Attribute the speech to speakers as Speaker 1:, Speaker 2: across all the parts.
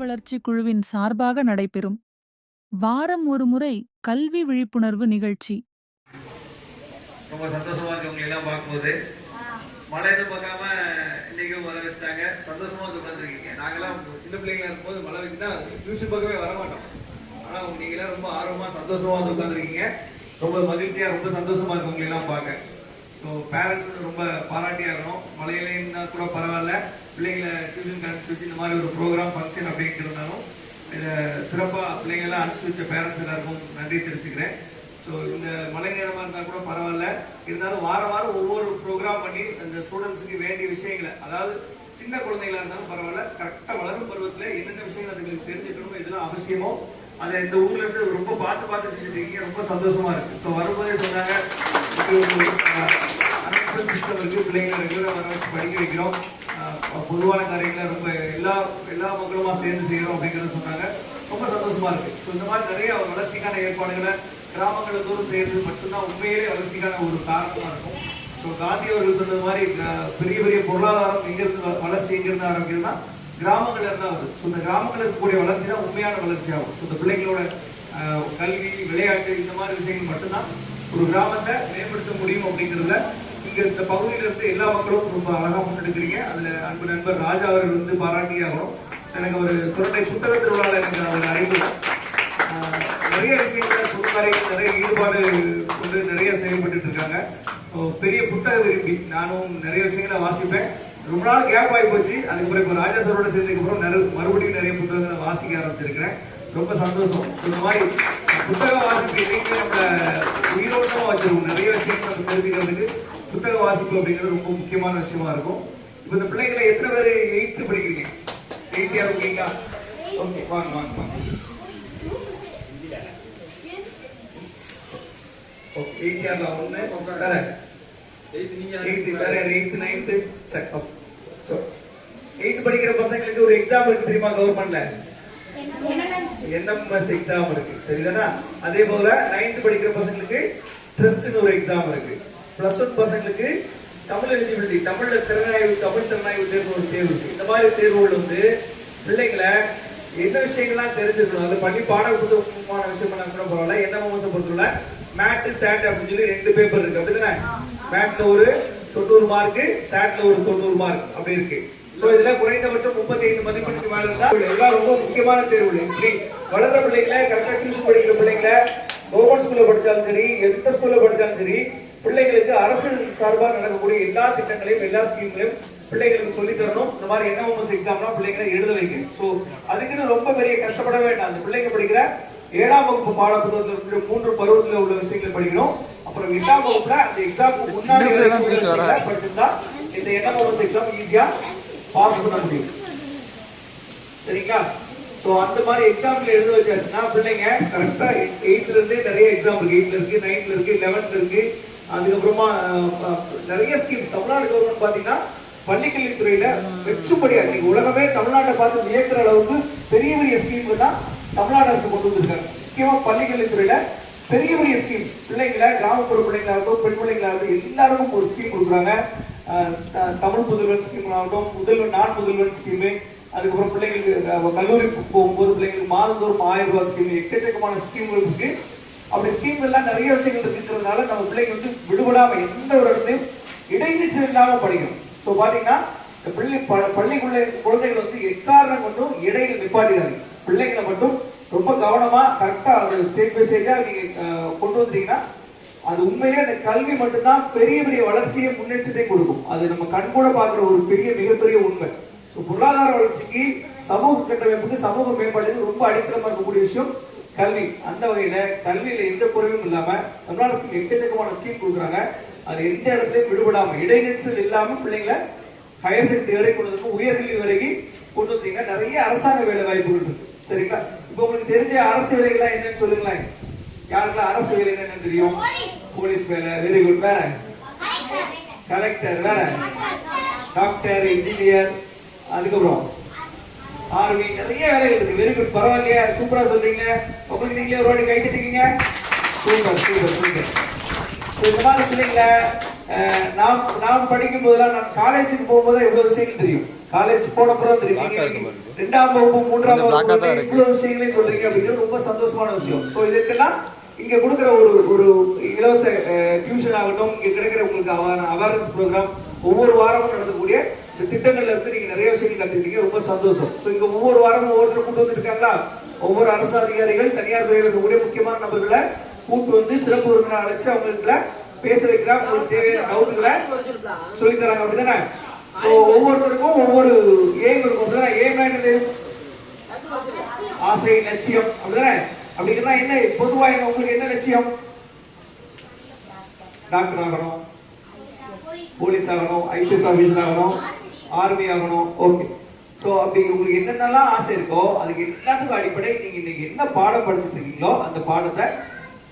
Speaker 1: வளர்ச்சி குழுவின் சார்பாக நடைபெறும் வாரம் ஒரு முறை கல்வி விழிப்புணர்வு நிகழ்ச்சி.
Speaker 2: ரொம்ப சந்தோஷமா இருக்கு உங்களை எல்லாம் பார்க்கும்போது. மழைன்னு பார்க்காம இன்னைக்கு மழை வச்சுட்டாங்க. சந்தோஷமா வந்து உட்காந்துருக்கீங்க நாங்கெல்லாம் சின்ன பிள்ளைங்களா இருக்கும்போது மழை வச்சுட்டா டியூஷன் பக்கமே வர மாட்டோம் ஆனா நீங்க ரொம்ப ஆர்வமா சந்தோஷமா வந்து உட்காந்துருக்கீங்க ரொம்ப மகிழ்ச்சியா ரொம்ப சந்தோஷமா இருக்கு உங்களை எல்லாம் பார்க்க. ஸோ பேரண்ட்ஸ் ரொம்ப பாராட்டியா இருக்கணும். மழையிலேன்னா கூட பரவாயில்ல. பிள்ளைங்களை டியூஷன் அனுப்பிச்சு வச்சு இந்த மாதிரி ஒரு ப்ரோக்ராம் ஃபங்க்ஷன் அப்படின்ட்டு இருந்தாலும் இதை சிறப்பா பிள்ளைங்களாம் அனுப்பிச்சு வச்ச பேரண்ட்ஸ் எல்லாருக்கும் நன்றி தெரிவிச்சுக்கிறேன். ஸோ இந்த மழை நேரமா இருந்தா கூட பரவாயில்ல. இருந்தாலும் வாரம் வாரம் ஒவ்வொரு ப்ரோக்ராம் பண்ணி அந்த ஸ்டூடெண்ட்ஸுக்கு வேண்டிய விஷயங்களை அதாவது சின்ன குழந்தைங்களா இருந்தாலும் பரவாயில்ல. கரெக்டா வளரும் பருவத்துல என்னென்ன விஷயங்கள் அதுங்களுக்கு தெரிஞ்சுக்கணுமோ இதெல்லாம் அவசியமோ அதை இந்த ஊர்ல இருந்து ரொம்ப பார்த்து பார்த்து செஞ்சுட்டு இருக்கீங்க. ரொம்ப சந்தோஷமா இருக்கு. ஸோ வரும்போதே சொன்னாங்க அனௌன்ஸ்மெண்ட் பிள்ளைங்களை ரெகுலராக வர வச்சு படிக்க வைக்கிறோம். பொதுவான காரியங்களை ரொம்ப எல்லா எல்லா மக்களுமா சேர்ந்து செய்யறோம் அப்படிங்கிறத சொன்னாங்க. ரொம்ப சந்தோஷமா இருக்கு. ஸோ இந்த மாதிரி நிறைய வளர்ச்சிக்கான ஏற்பாடுகளை கிராமங்களை தோறும் செய்யறது மட்டும்தான் உண்மையிலே வளர்ச்சிக்கான ஒரு காரணமா இருக்கும். ஸோ காந்தி அவர்கள் சொன்னது மாதிரி பெரிய பெரிய பொருளாதாரம் எங்கிருந்து வளர்ச்சி எங்கிருந்து ஆரம்பிக்கிறதுனா கிராமங்கள்ல இருந்தா வருது ஸோ இந்த இருக்கக்கூடிய வளர்ச்சி தான் உண்மையான வளர்ச்சி ஆகும் ஸோ இந்த பிள்ளைங்களோட கல்வி விளையாட்டு இந்த மாதிரி விஷயங்கள் மட்டும்தான் ஒரு கிராமத்தை மேம்படுத்த முடியும் அப்படிங்கிறதுல இங்க இந்த பகுதியில இருந்து எல்லா மக்களும் ரொம்ப அழகா முன்னெடுக்கிறீங்க. அதுல அன்பு நண்பர் ராஜா அவர்கள் வந்து பாராட்டியாகணும். எனக்கு ஒரு சுரண்டை புத்தக திருவிழாவில் எனக்கு அவர் அறிவு நிறைய விஷயங்கள பொதுக்காரைகள் நிறைய ஈடுபாடு கொண்டு நிறைய செயல்பட்டு இருக்காங்க. பெரிய புத்தக விரும்பி நானும் நிறைய விஷயங்களை வாசிப்பேன். ரொம்ப நாள் கேப் ஆகி போச்சு. அதுக்கப்புறம் இப்போ ராஜா சரோட சேர்ந்ததுக்கு அப்புறம் நிறைய மறுபடியும் நிறைய புத்தகங்களை வாசிக்க ஆரம்பிச்சிருக்கிறேன். ரொம்ப சந்தோஷம். இந்த மாதிரி புத்தக வாசிப்பு இன்னைக்கு நம்ம உயிரோட்டமா வச்சிருக்கோம் நிறைய விஷயங்கள் நம்ம தெரிஞ்சுக்கிறதுக்கு புத்தக வாசிப்பு அப்படிங்கிறது ரொம்ப முக்கியமான விஷயமா இருக்கும். இப்போ இந்த பிள்ளைகளை எத்தனை பேர் எயித்து படிக்கிறீங்க? எயித் யார் இருக்கீங்களா ஓகே வாங்க வாங்க வாங்க. ஓகே எயிட் யார்ல ஒன்று வேற. எயித்து வேற எயித்து நைன்த்து செக் எயித்து படிக்கிற பசங்களுக்கு ஒரு எக்ஸாம் இருக்கு தெரியுமா கவர்மெண்ட்ல என்எம்எஸ் எக்ஸாம் இருக்கு சரிதானா? அதே போல நைன்த் படிக்கிற பசங்களுக்கு ட்ரஸ்ட்னு ஒரு எக்ஸாம் இருக்கு. பிளஸ் ஒன் பசங்களுக்கு தமிழ் எலிஜிபிலிட்டி தமிழ்ல திறனாய்வு தமிழ் திறனாய்வு தேர்வு ஒரு தேர்வு இருக்கு. இந்த மாதிரி தேர்வுகள் வந்து பிள்ளைங்களை என்ன விஷயங்கள்லாம் தெரிஞ்சிருக்கணும் அது பண்ணி பாட புத்தகமான விஷயம் பண்ணா கூட பரவாயில்ல. என்ன மோசம் பொறுத்தவரை மேட் சேட் அப்படின்னு சொல்லி ரெண்டு பேப்பர் இருக்கு. அப்படிதானே மேட்ல ஒரு தொண்ணூறு மார்க் சாட்ல ஒரு தொண்ணூறு மார்க் அப்படி இருக்கு. ஸோ இதுல குறைந்தபட்சம் முப்பத்தி ஐந்து மதிப்பெண்ணுக்கு மேல இருந்தா எல்லாம் ரொம்ப முக்கியமான தேர்வு. இப்படி வளர்ந்த பிள்ளைங்களை கரெக்டா டியூஷன் படிக்கிற பிள்ளைங்களை கவர்மெண்ட் ஸ்கூல்ல படிச்சாலும் சரி எந்த ஸ்கூல்ல படிச்சாலும் சரி பிள்ளைங்களுக்கு அரசு சார்பாக நடக்கக்கூடிய எல்லா திட்டங்களையும் எல்லா ஸ்கீம்களையும் பிள்ளைங்களுக்கு சொல்லி தரணும். இந்த மாதிரி என்ன எக்ஸாம்லாம் பிள்ளைங்களை எழுத வைக்கணும் சோ அதுக்குன்னு ரொம்ப பெரிய கஷ்டப்பட வேண்டாம். அந்த பிள்ளைங்க படிக்கிற ஏழாம் வகுப்பு பாட புத்தகத்தில் மூன்று பருவத்தில் உள்ள விஷயங்களை படிக்கணும். அப்புறம் எட்டாம் வகுப்புல அந்த எக்ஸாமுக்கு முன்னாடி படிச்சிருந்தா இந்த என்எம்எஸ் எக்ஸாம் ஈஸியா பாஸ் பண்ண முடியும். சரிங்களா? சோ அந்த மாதிரி எக்ஸாம்ல எழுத வச்சாச்சுன்னா பிள்ளைங்க கரெக்டா எயித்ல இருந்தே நிறைய எக்ஸாம் இருக்கு. எயிட்ல இருக்கு நைன்த்ல இருக்கு லெவன்த்ல இருக்கு. அதுக்கப்புறமா நிறைய ஸ்கீம் தமிழ்நாடு கவர்மெண்ட் பாத்தீங்கன்னா பள்ளிக்கல்வித்துறையில வெற்றுப்படியா இன்னைக்கு உலகமே தமிழ்நாட்டை பார்த்து வியக்கிற அளவுக்கு பெரிய பெரிய ஸ்கீம் தான் தமிழ்நாடு அரசு கொண்டு வந்திருக்காங்க. முக்கியமா பள்ளிக்கல்வித்துறையில பெரிய பெரிய ஸ்கீம்ஸ் பிள்ளைங்களை கிராமப்புற பிள்ளைங்களாகட்டும் பெண் பிள்ளைங்களாகட்டும் எல்லாருக்கும் ஒரு ஸ்கீம் கொடுக்குறாங்க. தமிழ் முதல்வன் ஸ்கீம் ஆகட்டும் முதல்வன் நான் முதல்வன் ஸ்கீமு அதுக்கப்புறம் பிள்ளைங்களுக்கு கல்லூரிக்கு போகும்போது பிள்ளைங்களுக்கு மாதந்தோறும் ஆயிரம் ரூபாய் ஸ்கீம் எக்கச்சக்கமான ஸ்கீம்கள் இருக்கு. அப்படி ஸ்கீம் எல்லாம் நிறைய விஷயங்கள் இருக்கிறதுனால நம்ம பிள்ளைங்க வந்து விடுபடாம எந்த ஒரு இடத்துலையும் இடைநிச்சல் இல்லாம படிக்கணும். ஸோ பாத்தீங்கன்னா இந்த பள்ளி பள்ளிக்குள்ள குழந்தைகள் வந்து எக்காரணம் கொண்டும் இடையில நிப்பாட்டிடாதீங்க. பிள்ளைங்களை மட்டும் ரொம்ப கவனமா கரெக்டா அது ஸ்டேட் பை ஸ்டேஜா நீங்க கொண்டு வந்தீங்கன்னா அது உண்மையிலே அந்த கல்வி மட்டும்தான் பெரிய பெரிய வளர்ச்சியை முன்னேற்றத்தை கொடுக்கும். அது நம்ம கண்கூட பார்க்குற ஒரு பெரிய மிகப்பெரிய உண்மை. ஸோ பொருளாதார வளர்ச்சிக்கு சமூக கட்டமைப்புக்கு சமூக மேம்பாட்டுக்கு ரொம்ப அடித்தளமா இருக்கக்கூடிய விஷயம். கல்வி அந்த வகையில கல்வியில எந்த குறைவும் இல்லாம தமிழ்நாடு ஸ்கீம் எக்கச்சக்கமான ஸ்கீம் கொடுக்குறாங்க. அது எந்த இடத்துலயும் விடுபடாம இடைநிற்றல் இல்லாம பிள்ளைங்களை ஹையர் செகண்டரி வரை கொண்டு வந்து உயர்கல்வி வரைக்கும் கொண்டு வந்தீங்கன்னா நிறைய அரசாங்க வேலை வாய்ப்புகள் இருக்கு. சரிங்களா? இப்போ உங்களுக்கு தெரிஞ்ச அரசு வேலைகள்லாம் என்னன்னு சொல்லுங்களேன். யாருக்கெல்லாம் அரசு வேலை என்னன்னு தெரியும்? போலீஸ் வேலை. வெரி குட் வேற? கலெக்டர் வேற? டாக்டர் இன்ஜினியர் அதுக்கப்புறம் ஆர்மி நிறைய வேலைகள் இருக்கு. வெரி குட் பரவாயில்லையா. சூப்பரா சொல்றீங்க. உங்களுக்கு நீங்களே ஒரு வாட்டி கை தட்டிக்கீங்க. சூப்பர் சூப்பர் சூப்பர் இந்த மாதிரி பிள்ளைங்கள நாம் நாம் படிக்கும் போதெல்லாம் நான் காலேஜுக்கு போகும்போது எவ்வளவு விஷயங்கள் தெரியும். காலேஜ் போன நீங்க
Speaker 3: பாருங்க.
Speaker 2: ரெண்டாம் வகுப்பு மூன்றாம் வகுப்பு. இவ்வளவு விஷயங்களையும் சொல்றீங்க அப்படிங்கிறது ரொம்ப சந்தோஷமான விஷயம். சோ இதுக்கெல்லாம் இங்க கொடுக்குற ஒரு ஒரு இலவச டியூஷன் ஆகட்டும் இங்க கிடைக்கிற உங்களுக்கு அவேர்னஸ் ப்ரோக்ராம் ஒவ்வொரு வாரமும் நடத்தக்கூடிய இந்த திட்டங்கள்ல இருந்து நீங்க நிறைய விஷயங்கள் கத்துக்கிட்டீங்க. ரொம்ப சந்தோஷம். சோ இங்க ஒவ்வொரு வாரமும் ஒவ்வொருத்தர் கூட்டு வந்துருக்காங்களா? ஒவ்வொரு அரசு அதிகாரிகள் தனியார் துறையில் இருக்கக்கூடிய முக்கியமான நபர்களை கூட்டு வந்து சிறப்பு விருந்தினர் அழைச்சு அவங்களுக்கு பேச வைக்கிறாங்க உங்களுக்கு தேவையான டவுட்டுகளை சொல்லி தராங்க. அப்படிதானே? ஸோ ஒவ்வொருத்தருக்கும் ஒவ்வொரு எய்ம் இருக்கும் அப்படிதானே? எய்ம் என்னது? ஆசை லட்சியம் அப்படிதானே? அப்படின்னா என்ன? பொதுவாக என்ன? உங்களுக்கு என்ன லட்சியம்? டாக்டர் ஆகணும். போலீஸ் ஆகணும். ஐபிஎஸ் ஆஃபீஸர் ஆகணும். ஆர்மி ஆகணும். ஓகே ஸோ அப்படி உங்களுக்கு என்னென்னலாம் ஆசை இருக்கோ அதுக்கு எல்லாத்துக்கும் அடிப்படை நீங்க இன்னைக்கு என்ன பாடம் படிச்சுட்டு இருக்கீங்களோ அந்த பாடத்தை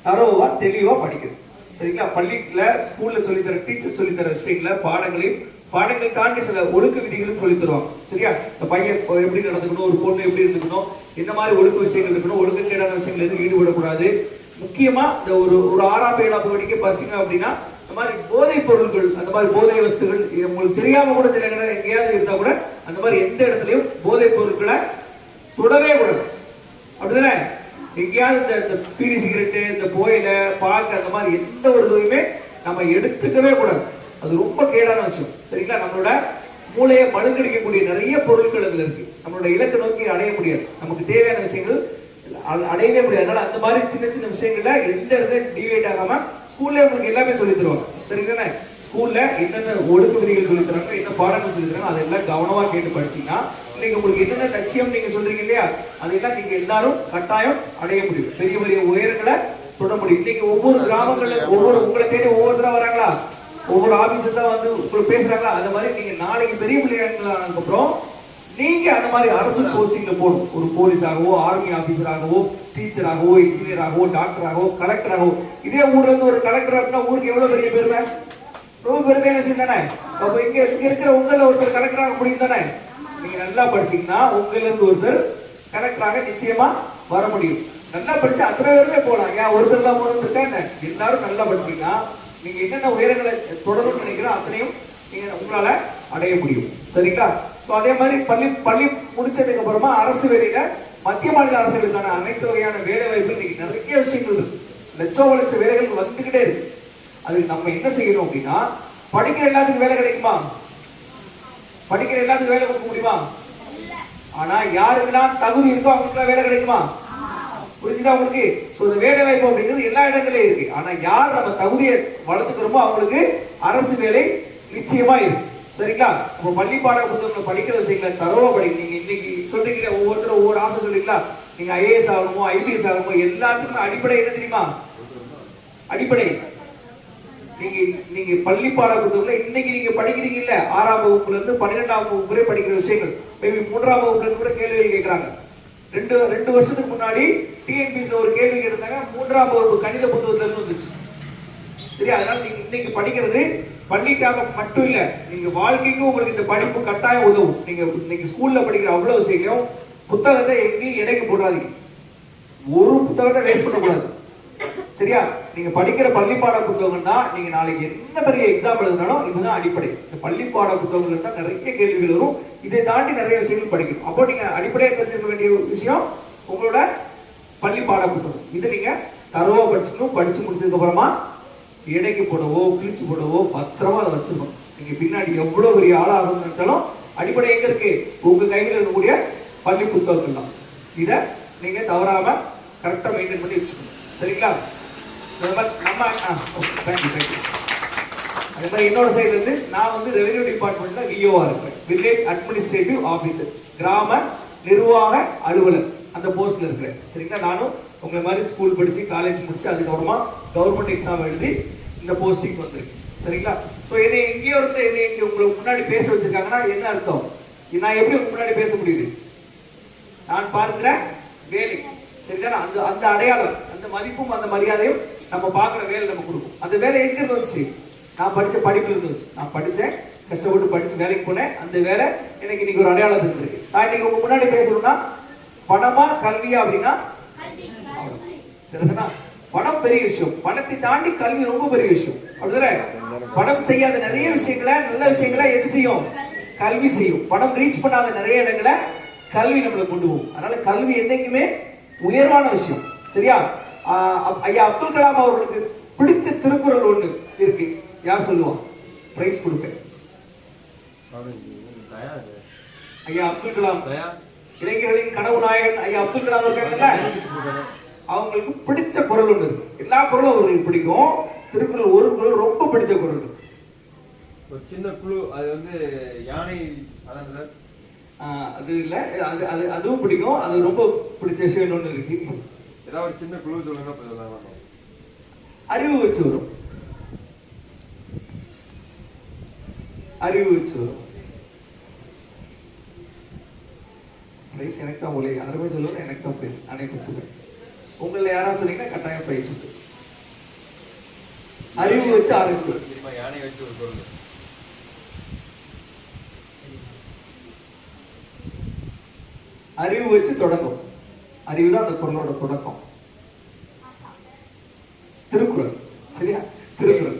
Speaker 2: தரோவா தெளிவா படிக்கணும். சரிங்களா? பள்ளியில ஸ்கூல்ல சொல்லி தர டீச்சர் சொல்லி தர விஷயங்கள பாடங்களையும் பாடங்களை தாண்டி சில ஒழுக்க விதிகளும் சொல்லி தருவாங்க. சரியா? இந்த பையன் எப்படி நடந்துக்கணும் ஒரு பொண்ணு எப்படி இருந்துக்கணும் இந்த மாதிரி ஒழுக்க விஷயங்கள் இருக்கணும் ஒழுக்கக்கேடான விஷயங்கள் எதுவும் ஈடுபடக்கூடாது. முக்கியமா இந்த ஒரு ஒரு ஆறாம் ஏழாம் படிக்க பசங்க அப்படின்னா இந்த மாதிரி போதைப் பொருட்கள் அந்த மாதிரி போதை வஸ்துகள் உங்களுக்கு தெரியாம கூட சில நேரம் எங்கேயாவது இருந்தா கூட அந்த மாதிரி எந்த இடத்துலயும் போதைப் பொருட்களை தொடவே கூடாது. அப்படிதானே? எங்கேயாவது இந்த இந்த பீடி சிகரெட்டு இந்த புகையில பாக்கு அந்த மாதிரி எந்த ஒரு இதுவுமே நம்ம எடுத்துக்கவே கூடாது. அது ரொம்ப கேடான விஷயம். சரிங்களா? நம்மளோட மூளையை மழுங்கடிக்கக்கூடிய நிறைய பொருட்கள் அதுல இருக்கு. நம்மளோட இலக்கை நோக்கி அடைய முடியாது. நமக்கு தேவையான விஷயங்கள் அடையவே முடியாது. அதனால அந்த மாதிரி சின்ன சின்ன விஷயங்கள்ல எந்த இடத்துல டிவைட் ஆகாம ஸ்கூல்ல உங்களுக்கு எல்லாமே சொல்லி தருவாங்க. சரிங்களா ஸ்கூல்ல என்னென்ன ஒழுக்க விதிகள் சொல்லி தராங்க என்ன பாடங்கள் சொல்லி தராங்க அதெல்லாம் கவனமா கேட்டு படிச்சீங்கன்னா இன்னைக்கு உங்களுக்கு என்னென்ன லட்சியம் நீங்க சொல்றீங்க இல்லையா? அதெல்லாம் நீங்க எல்லாரும் கட்டாயம் அடைய முடியும். பெரிய பெரிய உயரங்களை தொட முடியும். இன்னைக்கு ஒவ்வொரு கிராமங்கள்ல ஒவ்வொரு உங்களை தேடி ஒவ்வொருத்தரா வராங்களா? ஒவ்வொரு ஆபீசஸா வந்து உங்களுக்கு பேசுறாங்களா? அந்த மாதிரி நீங்க நாளைக்கு பெரிய பிள்ளைங்களுக்கு அப்புறம் நீங்க அந்த மாதிரி அரசு போஸ்டிங்ல போடும் ஒரு போலீஸாகவோ ஆர்மி ஆபீசராகவோ டீச்சராகவோ இன்ஜினியராகவோ டாக்டராகவோ கலெக்டராகவோ இதே ஊர்ல இருந்து ஒரு கலெக்டர் அப்படின்னா ஊருக்கு எவ்வளவு பெரிய பெருமை? ரொம்ப பெருமையான விஷயம் தானே? அப்ப இங்க இங்க இருக்கிற உங்கள ஒருத்தர் கலெக்டராக முடியும் தானே? நீங்க நல்லா படிச்சீங்கன்னா உங்கள இருந்து ஒருத்தர் கலெக்டராக நிச்சயமா வர முடியும். நல்லா படிச்சு அத்தனை பேருமே போலாம் ஏன் ஒருத்தர் தான் போகணும் என்ன? எல்லாரும் நல்லா படிச்சீங்கன்னா நீங்க என்னென்ன உயரங்களை தொடரணும்னு நினைக்கிறோம் அத்தனையும் நீங்க உங்களால அடைய முடியும். சரிங்களா? சோ அதே மாதிரி பள்ளி பள்ளி முடிச்சதுக்கு அப்புறமா அரசு வேலையில மத்திய மாநில அரசுகளுக்கான அனைத்து வகையான வேலை வாய்ப்பு இன்னைக்கு நிறைய விஷயங்கள் இருக்கு. லட்சம் லட்ச வேலைகள் வந்துகிட்டே இருக்கு. அது நம்ம என்ன செய்யணும் அப்படின்னா படிக்கிற எல்லாத்துக்கும் வேலை கிடைக்குமா? படிக்கிற எல்லாத்துக்கும் வேலை கொடுக்க முடியுமா? ஆனா யாருக்கெல்லாம் தகுதி இருக்கோ அவங்களுக்கு வேலை கிடைக்குமா? புரிஞ்சுதா உங்களுக்கு? சோ இந்த வேலை வாய்ப்பு அப்படிங்கிறது எல்லா இடங்களையும் இருக்கு. ஆனா யார் நம்ம தகுதியை வளர்த்துக்கிறோமோ அவங்களுக்கு அரசு வேலை நிச்சயமா இருக்கு. சரிங்களா? உங்க பள்ளி பாட புத்தகங்களை படிக்கிற விஷயங்களை தரவா படிங்க நீங்க இன்னைக்கு சொல்றீங்களா ஒவ்வொருத்தரும் ஒவ்வொரு ஆசை சொல்றீங்களா? நீங்க ஐஏஎஸ் ஆகணுமோ ஐபிஎஸ் ஆகணுமோ எல்லாத்துக்கும் அடிப்படை என்ன தெரியுமா? அடிப்படை. நீங்க நீங்க பள்ளி பாட புத்தகத்துல இன்னைக்கு நீங்க படிக்கிறீங்க இல்ல ஆறாம் வகுப்புல இருந்து பன்னிரெண்டாம் வகுப்பு வரை படிக்கிற விஷயங்கள். மேபி மூன்றாம் வகுப்புல இருந்து கூட கேள்வி கேட்கறாங்க. ரெண்டு ரெண்டு வருஷத்துக்கு முன்னாடி டிஎன்பிஎஸ்ல ஒரு கேள்வி கேட்டிருந்தாங்க மூன்றாம் வகுப்பு கணித புத்தகத்துல இருந்து வந்துச்சு. சரி அதனால நீங்க இன்னைக்கு படிக்கிறது பள்ளிக்காக மட்டும் இல்ல நீங்க வாழ்க்கைக்கும் உங்களுக்கு இந்த படிப்பு கட்டாயம் உதவும். நீங்க இன்னைக்கு ஸ்கூல்ல படிக்கிற அவ்வளவு விஷயம் புத்தகத்தை எங்கேயும் இடைக்கு போடாதீங்க. ஒரு புத்தகத்தை வேஸ்ட் பண்ணக்கூடாது. சரியா? நீங்க படிக்கிற பள்ளி பாட புத்தகம்னா நீங்க நாளைக்கு என்ன பெரிய எக்ஸாம் எழுதினாலும் இதுதான் அடிப்படை. இந்த பள்ளி பாட புத்தகங்கள் தான் நிறைய கேள்விகள் வரும். இதை தாண்டி நிறைய விஷயங்கள் படிக்கணும். அப்போ நீங்க அடிப்படையா தெரிஞ்சுக்க வேண்டிய விஷயம் உங்களோட பள்ளிப்பாட புத்தகம் இதை நீங்க தரவா படிச்சுக்கணும். படிச்சு முடிச்சதுக்கு அப்புறமா இடைக்கு போடவோ கிழிச்சு போடவோ பத்திரமா அதை வச்சிருக்கணும். நீங்க பின்னாடி எவ்வளவு பெரிய ஆளா நினைச்சாலும் அடிப்படை எங்க இருக்கு? உங்க கையில் இருக்கக்கூடிய பள்ளி புத்தகங்கள் தான் இதை நீங்க தவறாம கரெக்டா மெயின்டைன் பண்ணி வச்சுக்கணும். சரிங்களா? நம்ம தேங்க்யூ தேங்க்யூ அதே மாதிரி இன்னொரு சைடு வந்து நான் வந்து ரெவென்யூ டிபார்ட்மெண்ட்ல விஓவா இருப்பேன். வில்லேஜ் அட்மினிஸ்ட்ரேட்டிவ் ஆபீசர் கிராம நிர்வாக அலுவலர் அந்த போஸ்ட்ல இருக்கிறேன். சரிங்களா? நானும் உங்களை மாதிரி ஸ்கூல் படிச்சு காலேஜ் முடிச்சு அதுக்கப்புறமா கவர்மெண்ட் எக்ஸாம் எழுதி இந்த போஸ்டிங் வந்திருக்கேன். சரிங்களா? ஸோ என்னை எங்கேயோ இருந்து என்னை இங்கே உங்களுக்கு முன்னாடி பேச வச்சிருக்காங்கன்னா என்ன அர்த்தம்? நான் எப்படி உங்க முன்னாடி பேச முடியுது? நான் பார்க்கிற வேலை. சரிங்களா? அந்த அந்த அடையாளம் அந்த மதிப்பும் அந்த மரியாதையும் நம்ம பார்க்குற வேலை நம்ம கொடுக்கும். அந்த வேலை எங்க இருந்து வந்துச்சு? நான் படித்த படிப்பு இருந்து வந்துச்சு. நான் படித்தேன் கஷ்டப்பட்டு படித்து வேலைக்கு போனேன். அந்த வேலை எனக்கு இன்னைக்கு ஒரு அடையாளம் இருக்கு நான் இன்னைக்கு உங்க முன்னாடி பேசணும்னா பணமா கல்வியா அப்படின்னா? சரிதானா பணம் பெரிய விஷயம். பணத்தை தாண்டி கல்வி ரொம்ப பெரிய விஷயம். அப்படிதானே? பணம் செய்யாத நிறைய விஷயங்களை நல்ல விஷயங்களை எது செய்யும்? கல்வி செய்யும். பணம் ரீச் பண்ணாத நிறைய இடங்களை கல்வி நம்மளை கொண்டு போகும். அதனால கல்வி என்னைக்குமே உயர்வான விஷயம். சரியா? ஐயா அப்துல் கலாம் அவர்களுக்கு பிடிச்ச திருக்குறள் ஒண்ணு இருக்கு. யார் சொல்லுவான் பிரைஸ் கொடுப்பேன். ஐயா அப்துல் கலாம். இளைஞர்களின் கனவு நாயகன் ஐயா அப்துல் கலாம் அவங்களுக்கு பிடிச்ச குரல் ஒண்ணு இருக்கு. எல்லா குரலும் அவர்களுக்கு பிடிக்கும். திருக்குறள் ஒரு குரல் ரொம்ப பிடிச்ச குரல்.
Speaker 3: ஒரு சின்ன குழு அது வந்து யானை
Speaker 2: அது இல்ல. அது அது அதுவும் பிடிக்கும். அது ரொம்ப பிடிச்ச விஷயம் ஒண்ணு இருக்கு.
Speaker 3: ஏதாவது ஒரு சின்ன குழு சொல்லுங்க சொல்லலாம்
Speaker 2: அறிவு வச்சு வரும் அறிவு வச்சு வரும் பிரைஸ் எனக்கு தான் உங்களை யாருமே சொல்லுவது எனக்கு தான் பிரைஸ் நானே கொடுத்துருவேன் உங்களை யாராவது சொன்னீங்கன்னா கட்டாயம் பிரைஸ் உண்டு அறிவு வச்சு ஆரம்பிக்கும்
Speaker 3: யானை வச்சு ஒரு பொருள்
Speaker 2: அறிவு வச்சு தொடங்கும். அறிவு தான் அந்த குரலோட தொடக்கம். திருக்குறள் சரியா? திருக்குறள்.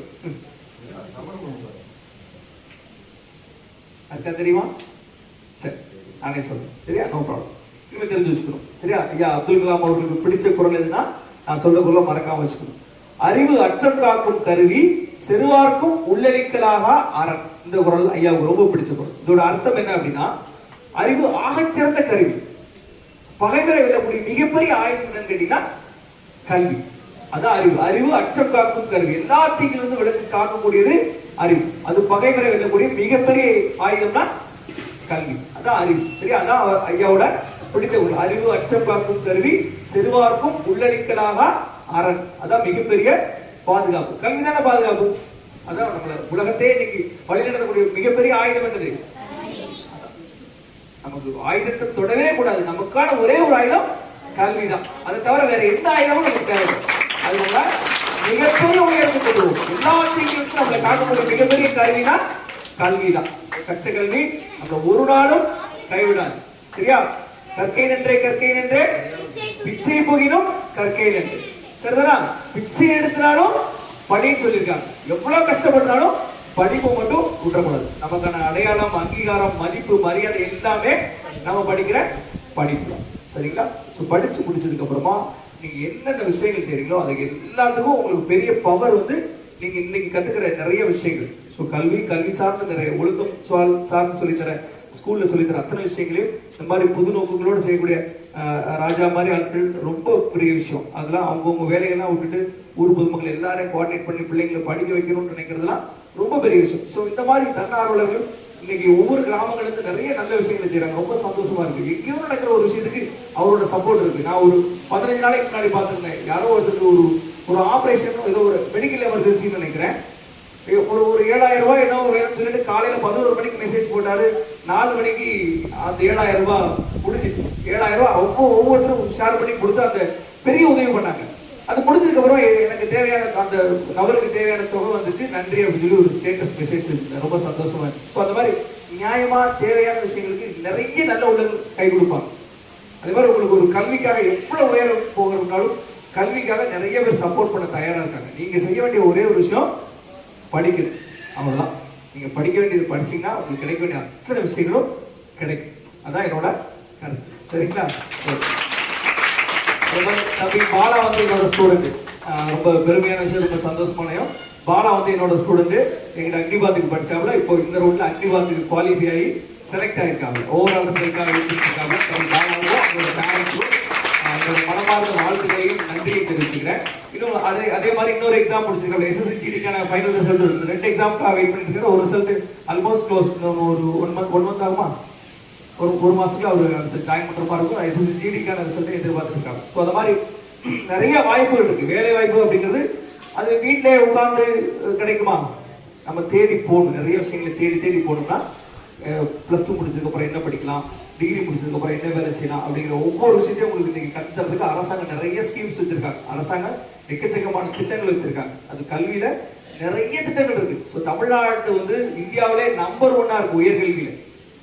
Speaker 2: அக்கா தெரியுமா? சரி நானே சொல்றேன். சரியா? நோ ப்ராப்ளம் இனிமே தெரிஞ்சு வச்சுக்கணும். சரியா? ஐயா அப்துல் கலாம் அவர்களுக்கு பிடிச்ச குரல் எதுனா நான் சொல்ற குரல மறக்காம வச்சுக்கணும். அறிவு அச்சம் காக்கும் கருவி செருவார்க்கும் உள்ளறிக்கலாக அரண். இந்த குரல் ஐயாவுக்கு ரொம்ப பிடிச்ச குரல். இதோட அர்த்தம் என்ன அப்படின்னா அறிவு ஆகச்சிறந்த கருவி. பகைவரை வெல்லக்கூடிய மிகப்பெரிய ஆயுதம் என்னன்னு கேட்டீங்கன்னா கல்வி. அதான் அறிவு. அறிவு அச்சம் காக்கும் கருவி. எல்லா தீங்கிலிருந்து விலக்கு காக்கக்கூடியது அறிவு. அது பகைவரை வெல்லக்கூடிய மிகப்பெரிய ஆயுதம்னா கல்வி. அதான் அறிவு. சரியா? அதான் ஐயாவோட பிடித்த ஒரு அறிவு அச்சம் காக்கும் கருவி. செருவார்க்கும் உள்ளடிக்கலாக அரண். அதான் மிகப்பெரிய பாதுகாப்பு. கல்வி தானே பாதுகாப்பு? அதான் நம்மள உலகத்தையே இன்னைக்கு வழிநடத்தக்கூடிய மிகப்பெரிய ஆயுதம் என்னது? நமக்கு ஆயுதத்தை தொடவே கூடாது. நமக்கான ஒரே ஒரு ஆயுதம் கல்விதான். அதை தவிர வேற எந்த ஆயுதமும் நமக்கு தேவை அதனால மிகப்பெரிய மிகப்பெரிய உயர்ந்து கொள்வோம் எல்லாத்தையும் நம்மளை காக்கக்கூடிய மிகப்பெரிய கல்வினா கல்விதான். கற்ற கல்வி நம்ம ஒரு நாளும் கைவிடாது. சரியா? கற்கை நின்றே கற்கை நின்றே. பிச்சை போகினும் கற்கை நின்று. சரிதானா? பிச்சை எடுத்தினாலும் படின்னு சொல்லியிருக்காங்க. எவ்வளவு கஷ்டப்பட்டாலும் படிப்பு மட்டும் விட்டுறக்கூடாது நமக்கான அடையாளம் அங்கீகாரம் மதிப்பு மரியாதை எல்லாமே நம்ம படிக்கிற படிப்பு சரிங்களா? ஸோ படிச்சு முடிச்சதுக்கு அப்புறமா நீங்க என்னென்ன விஷயங்கள் செய்றீங்களோ அது எல்லாத்துக்கும் உங்களுக்கு பெரிய பவர் வந்து நீங்க இன்னைக்கு கத்துக்கிற நிறைய விஷயங்கள். ஸோ கல்வி கல்வி சார்ந்த நிறைய ஒழுக்கம் சார் சார்ந்து சொல்லித்தர ஸ்கூல்ல சொல்லித்தர அத்தனை விஷயங்களையும் இந்த மாதிரி புது நோக்கங்களோட செய்யக்கூடிய ராஜா மாதிரி ஆட்கள் ரொம்ப பெரிய விஷயம். அதெல்லாம் அவங்கவுங்க வேலையெல்லாம் விட்டுட்டு ஊர் பொதுமக்கள் எல்லாரையும் கோஆர்டினேட் பண்ணி பிள்ளைங்களை படிக்க வைக்கணும்னு நினைக்கிறதுலாம் ரொம்ப பெரிய விஷயம். ஸோ இந்த மாதிரி தன்னார்வலர்கள் இன்னைக்கு ஒவ்வொரு கிராமங்களுக்கு நிறைய நல்ல விஷயங்களை செய்யறாங்க ரொம்ப சந்தோஷமா இருக்கு. எங்கேயோ நடக்கிற ஒரு விஷயத்துக்கு அவரோட சப்போர்ட் இருக்கு. நான் ஒரு பதினஞ்சு நாளைக்கு முன்னாடி பார்த்துருந்தேன். யாரோ ஒருத்தருக்கு ஒரு ஒரு ஆபரேஷன் ஏதோ ஒரு மெடிக்கல் எமர்ஜென்சின்னு நினைக்கிறேன். ஒரு ஒரு ஏழாயிரம் ரூபாய் என்ன வேணும்னு சொல்லிட்டு காலையில பதினோரு மணிக்கு மெசேஜ் போட்டாரு. நாலு மணிக்கு அந்த ஏழாயிரம் ரூபாய் முடிஞ்சிச்சு. ஏழாயிரம் ரூபாய் ஒவ்வொரு ஒவ்வொருத்தரும் ஷேர் பண்ணி கொடுத்து அந்த பெரிய உதவி பண்ணாங்க. அது முடிஞ்சதுக்கு அப்புறம் எனக்கு தேவையான அந்த நபருக்கு தேவையான தொகை வந்துச்சு. நன்றி அப்படின்னு சொல்லி ஒரு ஸ்டேட்டஸ் மெசேஜ் ரொம்ப சந்தோஷமா இருக்கு. ஸோ அந்த மாதிரி நியாயமா தேவையான விஷயங்களுக்கு நிறைய நல்ல உள்ளங்கள் கை கொடுப்பாங்க. அதே மாதிரி உங்களுக்கு ஒரு கல்விக்காக எவ்வளவு உயரம் போகிறோம்னாலும் கல்விக்காக நிறைய பேர் சப்போர்ட் பண்ண தயாரா இருக்காங்க. நீங்க செய்ய வேண்டிய ஒரே ஒரு விஷயம் படிக்கிறது அவ்வளவுதான். நீங்க படிக்க வேண்டியது படிச்சீங்கன்னா உங்களுக்கு கிடைக்க வேண்டிய அத்தனை விஷயங்களும் கிடைக்கும். அதான் என்னோட கருத்து. சரிங்களா? தம்பி பாலா வந்து என்னோட ஸ்டூடெண்ட் ரொம்ப பெருமையான விஷயம் ரொம்ப சந்தோஷமானயம் பாலா வந்து என்னோட ஸ்டூடெண்ட் எங்கிட்ட அக்னிபாத்துக்கு படிச்சாப்ல இப்போ இந்த ரோட்ல அக்னிபாத்துக்கு குவாலிஃபை ஆகி செலக்ட் ஆயிருக்காங்க. ஓவரால் செலக்ட் ஆகிருக்காங்க தம்பி பாலாவும் அவங்களோட பேரண்ட்ஸும் என்னோட மனமார்ந்த வாழ்த்துக்களையும் நன்றியை தெரிவிச்சுக்கிறேன். இன்னும் அதே அதே மாதிரி இன்னொரு எக்ஸாம் முடிச்சிருக்கோம் எஸ்எஸ்சிடிக்கான ஃபைனல் ரிசல்ட் ரெண்டு எக்ஸாம்க்காக வெயிட் பண்ணிட்டு ஒரு ரிசல்ட் ஆல்மோஸ்ட் க்ளோஸ் ஒரு ஒன் மந்த் ஒன் மந்த் ஆகுமா? ஒரு ஒரு மாசத்துக்கு அவர் அந்த ஜாயின் பண்ணுற மாதிரி இருக்கும் எஸ்எஸ்சி ஜிடிக்கான ரிசல்ட்டை எதிர்பார்த்துருக்காங்க. ஸோ அந்த மாதிரி நிறைய வாய்ப்புகள் இருக்கு. வேலை வாய்ப்பு அப்படிங்கிறது அது வீட்டிலே உட்கார்ந்து கிடைக்குமா? நம்ம தேடி போகணும். நிறைய விஷயங்களை தேடி தேடி போகணும்னா ப்ளஸ் டூ முடிச்சதுக்கப்புறம் என்ன படிக்கலாம்? டிகிரி முடிச்சதுக்கப்புறம் என்ன வேலை செய்யலாம்? அப்படிங்கிற ஒவ்வொரு விஷயத்தையும் உங்களுக்கு இன்னைக்கு கற்றுறதுக்கு அரசாங்கம் நிறைய ஸ்கீம்ஸ் வச்சிருக்காங்க. அரசாங்கம் எக்கச்சக்கமான திட்டங்கள் வச்சிருக்காங்க. அது கல்வியில நிறைய திட்டங்கள் இருக்கு. ஸோ தமிழ்நாடு வந்து இந்தியாவிலே நம்பர் ஒன்னா இருக்கு உயர்கல்வியில.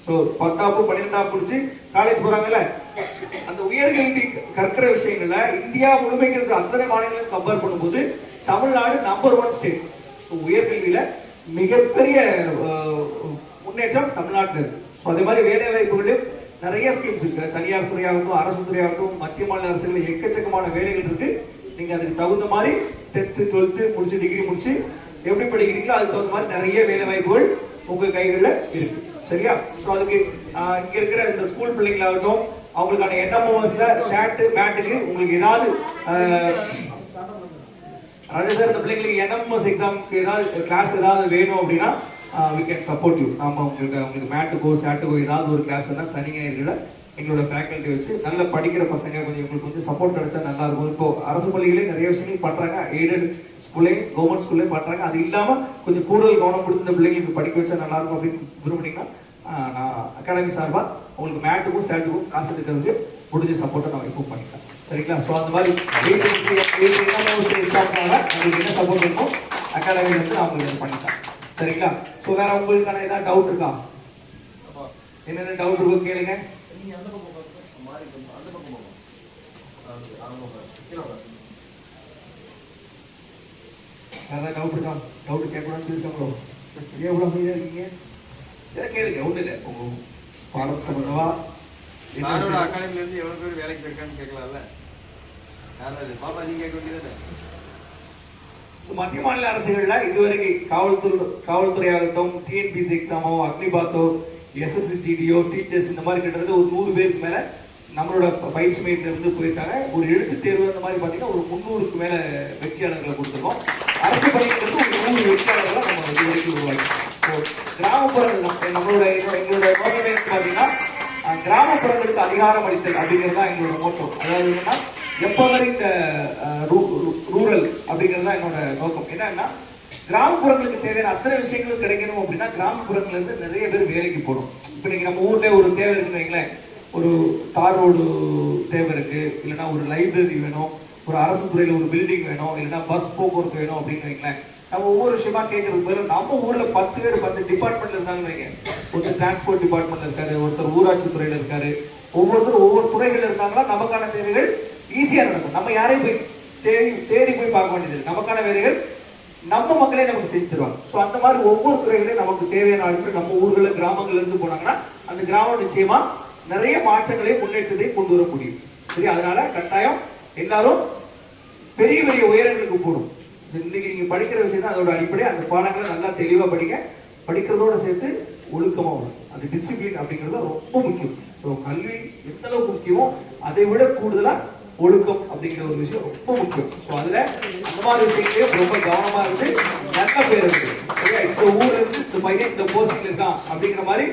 Speaker 2: ஸோ பத்தாப்பு பன்னிரெண்டாப்பு முடிச்சு காலேஜ் போறாங்கல்ல? அந்த உயர்கல்வி கற்கிற விஷயங்கள்ல இந்தியா முழுமைக்கு இருக்கிற அத்தனை மாநிலங்களும் கம்பேர் பண்ணும்போது Tamil Nadu number one state so உயர்கல்வியில மிகப்பெரிய முன்னேற்றம் தமிழ்நாட்டில் இருக்கு. ஸோ அதே மாதிரி வேலை வாய்ப்புகளிலும் நிறைய ஸ்கீம்ஸ் இருக்கு. தனியார் துறையாகட்டும் அரசு துறையாகட்டும் மத்திய மாநில அரசுகளில் எக்கச்சக்கமான வேலைகள் இருக்கு. நீங்க அதுக்கு தகுந்த மாதிரி டென்த்து டுவெல்த்து முடிச்சு டிகிரி முடிச்சு எப்படி படிக்கிறீங்களோ அதுக்கு தகுந்த மாதிரி நிறைய வேலை வாய்ப்புகள் உங்க கைகளில் இருக்கு. சரியா? ஸோ அதுக்கு இங்க இருக்கிற இந்த ஸ்கூல் பிள்ளைங்களாகட்டும் அவங்களுக்கான என்எம்ஓஎஸ்ல சேட்டு மேட்டுக்கு உங்களுக்கு ஏதாவது ஆஹ், சார் இந்த பிள்ளைங்களுக்கு என்எம்எஸ் எக்ஸாமுக்கு ஏதாவது கிளாஸ் ஏதாவது வேணும் அப்படின்னா வி கேன் சப்போர்ட் யூ நாம உங்களுக்கு உங்களுக்கு மேட்டுக்கோ சேட்டுக்கோ ஏதாவது ஒரு கிளாஸ் வேணா சனி ஞாயிறுல எங்களோட ஃபேக்கல்ட்டி வச்சு நல்லா படிக்கிற பசங்க கொஞ்சம் உங்களுக்கு கொஞ்சம் சப்போர்ட் கிடைச்சா நல்லா இருக்கும். இப்போ அரசு பள்ளிகளே நிறைய விஷயங்கள் பண்றாங்க. எய்டட் ஸ்கூல்லையும் கவர்மெண்ட் ஸ்கூல்லையும் பண்றாங்க அது இல்லாம கொஞ்சம் கூடுதல் கவனம் கொடுத்து இந்த பிள்ளைங்களுக்கு படிக்க வச்சா நல்லா இருக்கும் அப்படின்னு விரும்புனீங்கன்னா நான் அகாடமி சார்பாக உங்களுக்கு மேட்டுக்கும் சேட்டுக்கும் காசு எடுக்கிறதுக்கு முடிஞ்ச சப்போர்ட்டை நான் இப்போ பண்ணிக்கலாம் சரிங்களா? ஸோ அந்த மாதிரி உங்களுக்கு என்ன சப்போர்ட் இருக்கும் அகாடமில இருந்து நான் உங்களுக்கு இது பண்ணிட்டேன் சரிங்களா? ஸோ வேற உங்களுக்கான ஏதாவது டவுட் இருக்கா? என்னென்ன டவுட் இருக்கும் கேளுங்க.
Speaker 3: நீங்க அந்த பக்கம் அந்த பக்கம்
Speaker 2: ஏதாவது டவுட் இருக்கா? டவுட் கேட்கணும்னு சொல்லிருக்காங்களோ ஏன் இவ்வளோ அமைதியா இருக்கீங்க? கேளுங்க ஒன்றும் இல்லை. உங்க பாடம் சம்பந்தமா
Speaker 3: பேர் வேலைக்கு போயிருக்கான்னு கேட்கலாம்ல? யாராவது பாப்பா நீங்க கேட்க வேண்டியதானே
Speaker 2: மத்திய மாநில அரசுகள்ல இதுவரைக்கும் காவல்துறை காவல்துறையாகட்டும் டிஎன்பிசி எக்ஸாமோ அக்னிபாத்தோ எஸ்எஸ்சி ஜிடிஓ டீச்சர்ஸ் இந்த மாதிரி கிட்டத்தட்ட ஒரு நூறு பேருக்கு மேல நம்மளோட பயிற்சி மையத்துல இருந்து போயிருக்காங்க. ஒரு எழுத்து தேர்வு அந்த மாதிரி பாத்தீங்கன்னா ஒரு முந்நூறுக்கு மேல வெற்றியாளர்களை கொடுத்துருக்கோம். அரசு பணிகளுக்கு ஒரு நூறு வெற்றியாளர்களை நம்ம வந்து வரைக்கும் உருவாக்கி கிராமப்புறங்கள் நம்மளுடைய நம்மளோட என்னோட- எங்களோட நோக்கமே பார்த்தீங்கன்னா கிராமப்புறங்களுக்கு அதிகாரம் அளித்தல் அப்படிங்கிறது தான் எங்களோட மோட்டோ அதாவது என்னன்னா எப்போ வரை இந்த ரூரல் அப்படிங்கிறது தான் என்னோட நோக்கம். என்னன்னா கிராமப்புறங்களுக்கு தேவையான அத்தனை விஷயங்களும் கிடைக்கணும் அப்படின்னா கிராமப்புறங்கள்ல இருந்து நிறைய பேர் வேலைக்கு போகணும். இப்போ நீங்க நம்ம ஊர்ல ஒரு தேவை இருக்குன்னு வைங்களேன். ஒரு தார் ரோடு தேவை இருக்கு. இல்லைன்னா ஒரு லைப்ரரி வேணும். ஒரு அரசு துறையில ஒரு பில்டிங் வேணும் இல்லைன்னா பஸ் போக்குவரத்து வேணும் அப்படின்னு வைங்களேன். நம்ம ஒவ்வொரு விஷயமா கேட்கறதுக்கு பதிலா நம்ம ஊர்ல பத்து பேர் பத்து டிபார்ட்மெண்ட்ல இருந்தாங்கன்னு வைங்க. ஒருத்தர் டிரான்ஸ்போர்ட் டிபார்ட்மெண்ட்ல இருக்காரு ஒருத்தர் ஊராட்சி துறையில இருக்காரு. ஒவ்வொருத்தரும் ஒவ்வொரு துறைகள் இருக்காங்களா? நமக்கான தேவைகள் ஈஸியா நடக்கும். நம்ம யாரையும் போய் தேடி தேடி போய் பார்க்க வேண்டியது நமக்கான வேலைகள் நம்ம மக்களே நமக்கு செஞ்சு தருவாங்க. ஸோ அந்த மாதிரி ஒவ்வொரு துறைகளையும் நமக்கு தேவையான ஆட்கள் நம்ம ஊர்கள கிராமங்கள்ல இருந்து போனாங்கன்னா அந்த கிராமம் நிச்சயமா நிறைய மாற்றங்களையும் முன்னேற்றத்தையும் கொண்டு வர முடியும். சரி அதனால கட்டாயம் எல்லாரும் பெரிய பெரிய உயரங்களுக்கு போகணும் இன்னைக்கு நீங்க படிக்கிற விஷயம் தான் அதோட அடிப்படை அந்த பாடங்களை நல்லா தெளிவா படிங்க. படிக்கிறதோட சேர்த்து ஒழுக்கமா வரும். அந்த டிசிப்ளின் அப்படிங்கிறது ரொம்ப முக்கியம். ஸோ கல்வி எந்த அளவுக்கு முக்கியமோ அதை விட கூடுதலா ஒழுக்கம் அப்படிங்கிற ஒரு விஷயம் ரொம்ப முக்கியம். ஸோ அதுல அந்த மாதிரி விஷயங்களையும் ரொம்ப கவனமா இருந்து நல்ல பேர் இருக்கு இந்த ஊர்ல இருந்து இந்த பையன் இந்த போஸ்டிங் இருக்கான் அப்படிங்கிற மாதிரி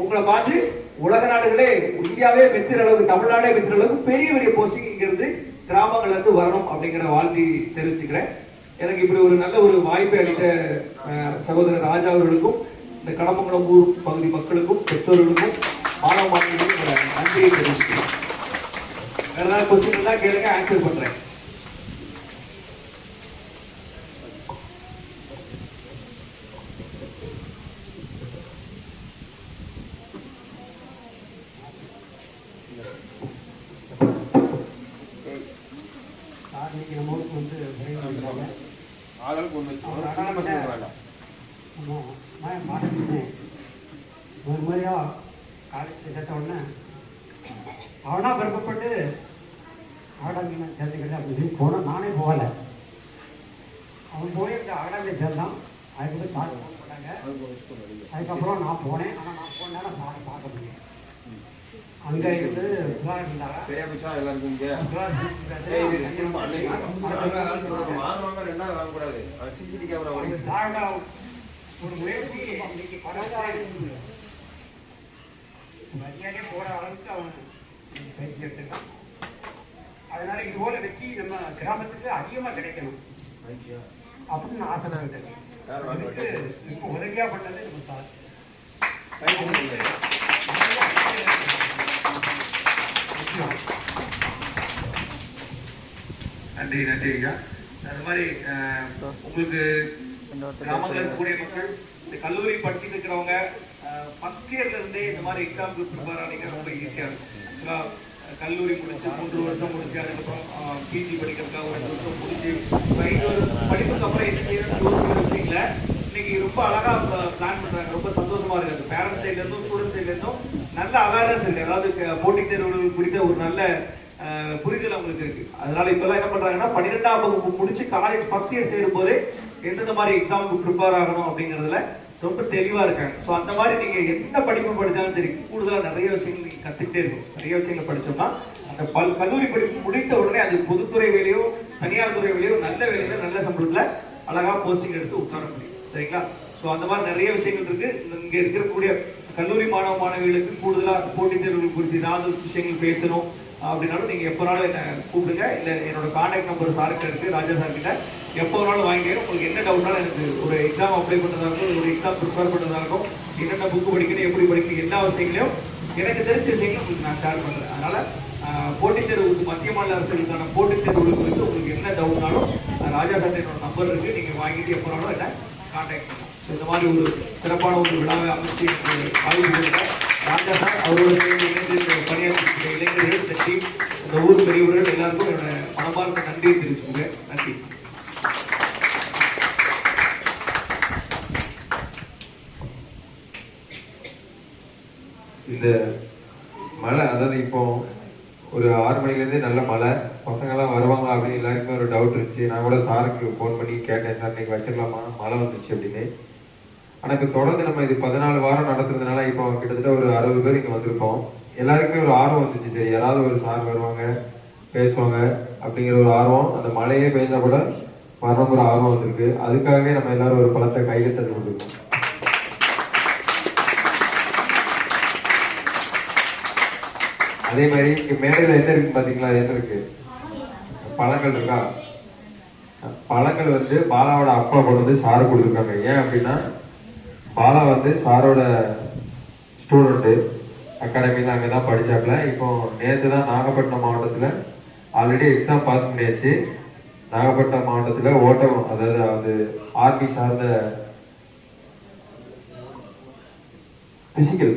Speaker 2: உங்களை பார்த்து உலக நாடுகளே இந்தியாவே மெச்சுற அளவுக்கு தமிழ்நாடே மெச்சுற அளவுக்கு பெரிய பெரிய போஸ்டிங் இங்க இருந்து கிராமங்கள்ல இருந்து வரணும் அப்படிங்கிற வாழ்த்தி தெரிவிச்சுக்கிறேன். எனக்கு இப்படி ஒரு நல்ல ஒரு வாய்ப்பை அளித்த சகோதரர் ராஜா அவர்களுக்கும் இந்த கடம்பங்குளம் ஊர் பகுதி மக்களுக்கும் பெற்றோர்களுக்கும் மாணவ மாணவிகளுக்கும் நன்றியை தெரிவிச்சுக்கிறேன். வேற ஏதாவது கொஸ்டின் கேளுங்க ஆன்சர் பண்றேன்
Speaker 4: இன்னைக்கு நம்ம ஊருக்கு வந்து விரைவில்
Speaker 3: ஆளுக்கு ஒண்ணு வச்சு சின்ன பசங்க வேண்டாம்
Speaker 4: நான் மாட்டேன் ஒரு மாதிரியா காலேஜ் சேர்த்த உடனே அவனா விருப்பப்பட்டு ஆடாமியில் சேர்த்துக்கிட்டு அப்படின்னு போனால் நானே போகலை. அவன் போய் இந்த ஆடாமியில் சேர்ந்தான். அதுக்கு சார் ஃபோன் பண்ணாங்க அதுக்கப்புறம் நான் போனேன். ஆனால் நான் போன நேரம் சாரை பார்க்க முடியும் அங்கே இருந்து அவங்க
Speaker 3: ஓடி
Speaker 4: சாரோட ஒரு முயற்சி. இன்னைக்கு படம் மரியாதையே போற அளவுக்கு அவன் பயிற்சி எடுத்துட்டான் அதனால இது போல வெற்றி நம்ம கிராமத்துக்கு அதிகமா கிடைக்கணும். அப்படின்னு நான் ஆசை
Speaker 3: வாங்க
Speaker 4: அதுக்கு இப்போ உதவியா பண்ணது நம்ம சார்.
Speaker 2: நன்றி நன்றி ஐயா. அது மாதிரி உங்களுக்கு கிராமங்களில் இருக்கக்கூடிய மக்கள் இந்த கல்லூரி படிச்சுட்டு இருக்கிறவங்க ஃபர்ஸ்ட் இயர்ல இருந்தே இந்த மாதிரி எக்ஸாமுக்கு ப்ரிப்பேர் ஆனீங்க ரொம்ப ஈஸியா இருக்கும். ஆக்சுவலா கல்லூரி முடிச்சு மூன்று வருஷம் முடிச்சு அதுக்கப்புறம் பிஜி படிக்கிறதுக்காக ஒரு ரெண்டு வருஷம் முடிச்சு இப்ப வருஷம் படிப்புக்கு அப்புறம் என்ன செய்யணும்னு யோசிக்கிற விஷயங்கள இன்னைக்கு ரொம்ப அழகா பிளான் பண்றாங்க. ரொம்ப சந்தோஷமா இருக்கு. பேரண்ட்ஸ் சைட்ல இருந்தும் ஸ்டூடெண்ட் சைட்ல இருந்தும் நல்ல அவேர்னஸ் இருக்கு. அதாவது போட்டி போட்டித் தேர்வுகள் குறித்த ஒரு நல்ல புரிதல் அவங்களுக்கு இருக்கு. அதனால இப்பெல்லாம் என்ன பண்றாங்கன்னா பன்னிரெண்டாம் வகுப்பு முடிச்சு காலேஜ் ஃபர்ஸ்ட் இயர் சேரும் போதே எந்தெந்த மாதிரி எக்ஸாமுக்கு ப்ரிப்பேர் ஆகணும் அப்படிங்கறதுல ரொம்ப தெளிவா இருக்காங்க. சோ அந்த மாதிரி நீங்க எந்த படிப்பு படிச்சாலும் சரி கூடுதலா நிறைய விஷயங்கள் நீங்க கத்துக்கிட்டே இருக்கும். நிறைய விஷயங்கள் படிச்சோம்னா அந்த பல் கல்லூரி படிப்பு முடித்த உடனே அது பொதுத்துறை வேலையோ தனியார் துறை வேலையோ நல்ல வேலையில நல்ல சம்பளத்துல அழகா போஸ்டிங் எடுத்து உட்கார முடியும். சரிங்களா? ஸோ அந்த மாதிரி நிறைய விஷயங்கள் இருக்கு. இங்கே இங்க இருக்கக்கூடிய கல்லூரி மாணவ மாணவிகளுக்கு கூடுதலா போட்டித் தேர்வுகள் குறித்து ஏதாவது விஷயங்கள் பேசணும் அப்படின்னாலும் நீங்க எப்போனாலும் என்ன கூப்பிடுங்க. இல்ல என்னோட கான்டாக்ட் நம்பர் சாருக்கு இருக்கு ராஜா சார் கிட்ட எப்போ வேணாலும் வாங்கிக்கிறேன் உங்களுக்கு என்ன டவுட்னாலும் எனக்கு ஒரு எக்ஸாம் அப்ளை பண்ணுறதா இருக்கும் ஒரு எக்ஸாம் ப்ரிப்பேர் பண்றதா இருக்கும் என்னென்ன புக் படிக்கணும் எப்படி படிக்கணும் எல்லா விஷயங்களையும் எனக்கு தெரிஞ்ச விஷயங்களை உங்களுக்கு நான் ஷேர் பண்ணுறேன் அதனால் போட்டித் தேர்வுக்கு மத்திய மாநில அரசுகளுக்கான போட்டித் தேர்வுகள் குறித்து உங்களுக்கு என்ன டவுட்னாலும் ராஜா சார் என்னோட நம்பர் இருக்குது நீங்கள் வாங்கிட்டு எப்போனாலும் என்ன கான்டாக்ட் பண்ணலாம் ஸோ இந்த மாதிரி ஒரு சிறப்பான ஒரு விழாவை அமைச்சு எனக்கு ஆய்வு ராஜா சார் அவரோட சேர்ந்து இணைந்து பணியாற்றி இளைஞர்கள் இந்த டீம் இந்த ஊர் பெரியவர்கள் எல்லாருக்கும் என்னோட மனமார்ந்த நன்றியை தெரிவிச்சுக்கிறேன். நன்றி
Speaker 5: இந்த மழை அதாவது இப்போ ஒரு நல்ல மழை பசங்கள்லாம் வருவாங்க அப்படின்னு எல்லாருக்குமே ஒரு டவுட் இருந்துச்சு. நான் கூட சாருக்கு ஃபோன் பண்ணி கேட்டேன் சார் இன்னைக்கு வச்சிடலாமா? மழை வந்துச்சு அப்படின்னு. ஆனால் இப்போ தொடர்ந்து நம்ம இது பதினாலு வாரம் நடத்துறதுனால இப்போ கிட்டத்தட்ட ஒரு அறுபது பேர் இங்கே வந்திருக்கோம். எல்லாருக்குமே ஒரு ஆர்வம் வந்துச்சு சரி யாராவது ஒரு சார் வருவாங்க பேசுவாங்க அப்படிங்கிற ஒரு ஆர்வம். அந்த மழையே பெய்ஞ்சா கூட வரணும் ஒரு ஆர்வம் வந்திருக்கு. அதுக்காகவே நம்ம எல்லாரும் ஒரு பழத்தை கையில் தந்து கொண்டிருக்கோம் அதே மாதிரி இங்க மேடையில என்ன இருக்கு பாத்தீங்களா? என்ன இருக்கு? பழங்கள் இருக்கா? பழங்கள் வந்து பாலாவோட அப்பா கொண்டு வந்து சாரு கொடுத்துருக்காங்க. ஏன் அப்படின்னா பாலா வந்து சாரோட ஸ்டூடெண்ட்டு அகாடமியில் அங்கே தான் படிச்சாப்ல இப்போ நேற்று தான் நாகப்பட்டினம் மாவட்டத்தில் ஆல்ரெடி எக்ஸாம் பாஸ் பண்ணியாச்சு. நாகப்பட்டினம் மாவட்டத்தில் ஓட்டம் அதாவது அது ஆர்மி சார்ந்த பிசிக்கல்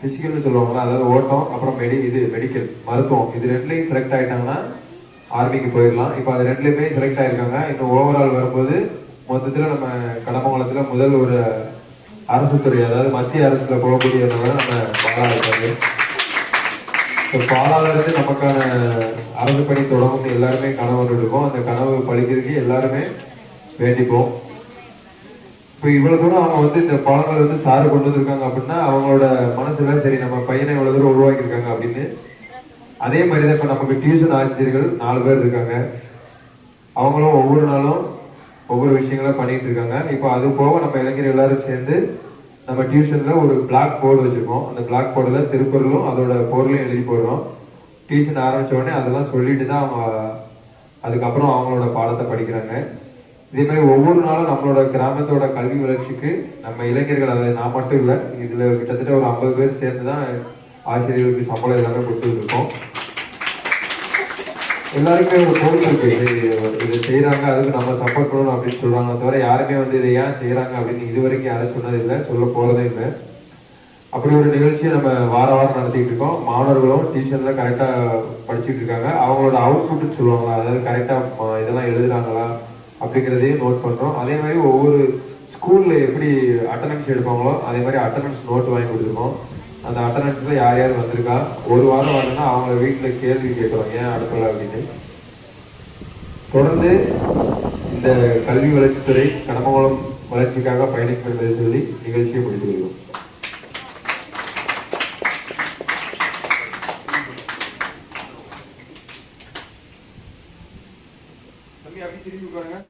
Speaker 5: பிசிக்கல்னு சொல்லுவாங்களா அதாவது ஓட்டம் அப்புறம் மெடி இது மெடிக்கல் மருத்துவம் இது ரெண்டுலையும் செலக்ட் ஆயிட்டாங்கன்னா ஆர்மிக்கு போயிடலாம். இப்போ அது ரெண்டுலையுமே செலக்ட் ஆயிருக்காங்க. இன்னும் ஓவரால் வரும்போது மொத்தத்தில் நம்ம கடமங்கலத்துல முதல் ஒரு அரசு துறை அதாவது மத்திய அரசுல போகக்கூடிய நம்ம பாலா இருக்காரு இப்போ பாலால நமக்கான அரசு பணி தொடங்கும்னு எல்லாருமே கனவு இருக்கும். அந்த கனவு பழிக்கிறதுக்கு எல்லாருமே வேண்டிப்போம் இப்போ இவ்வளவு தூரம் அவங்க வந்து இந்த பழங்கள் வந்து சாறு கொண்டு வந்திருக்காங்க அப்படின்னா அவங்களோட மனசுல சரி நம்ம பையனை இவ்வளவு தூரம் உருவாக்கியிருக்காங்க அப்படின்னு. அதே மாதிரி தான் இப்போ நமக்கு டியூஷன் ஆசிரியர்கள் நாலு பேர் இருக்காங்க. அவங்களும் ஒவ்வொரு நாளும் ஒவ்வொரு விஷயங்களா பண்ணிட்டு இருக்காங்க. இப்போ அது போக நம்ம இளைஞர் எல்லாரும் சேர்ந்து நம்ம டியூஷன்ல ஒரு பிளாக் போர்டு வச்சிருக்கோம். அந்த பிளாக் போர்டுல திருக்குறளும் அதோட பொருளையும் எழுதி போடுறோம். டியூஷன் ஆரம்பிச்ச உடனே அதெல்லாம் சொல்லிட்டு தான் அவங்க அதுக்கப்புறம் அவங்களோட பாடத்தை படிக்கிறாங்க. இதே மாதிரி ஒவ்வொரு நாளும் நம்மளோட கிராமத்தோட கல்வி வளர்ச்சிக்கு நம்ம இளைஞர்கள் அதை நான் மட்டும் இல்லை இதில் கிட்டத்தட்ட ஒரு ஐம்பது பேர் சேர்ந்து தான் ஆசிரியர்களுக்கு சம்பளம் எல்லாமே கொடுத்துட்டு இருக்கோம் எல்லாருக்குமே ஒரு பொறுப்பு இருக்கு. இது இது செய்கிறாங்க அதுக்கு நம்ம சப்போர்ட் பண்ணணும் அப்படின்னு சொல்கிறாங்க தவிர யாருமே வந்து இதை ஏன் செய்கிறாங்க அப்படின்னு இது வரைக்கும் யாரும் சொன்னது இல்லை சொல்ல போகிறதே இல்லை. அப்படி ஒரு நிகழ்ச்சியை நம்ம வார வாரம் நடத்திட்டு இருக்கோம். மாணவர்களும் டியூஷன்ல கரெக்டாக படிச்சுட்டு இருக்காங்க. அவங்களோட அவுட்புட்னு சொல்லுவாங்களா? அதாவது கரெக்டாக இதெல்லாம் எழுதுறாங்களா? அப்படிங்கிறதையும் நோட் பண்ணுறோம் அதே மாதிரி ஒவ்வொரு ஸ்கூல்ல எப்படி அட்டண்டன்ஸ் எடுப்பாங்களோ அதே மாதிரி அட்டண்டன்ஸ் நோட் வாங்கி கொடுத்துருக்கோம். அந்த அட்டண்டன்ஸ்ல யார் யார் வந்திருக்கா? ஒரு வாரம் வரணும்னா அவங்க வீட்டில் கேள்வி கேட்குறோம் ஏன் அனுப்பல அப்படின்னு. தொடர்ந்து இந்த கல்வி வளர்ச்சித்துறை கடமகுளம் வளர்ச்சிக்காக பயணிக்கும் என்பதை சொல்லி நிகழ்ச்சியை முடித்து கொள்கிறோம்.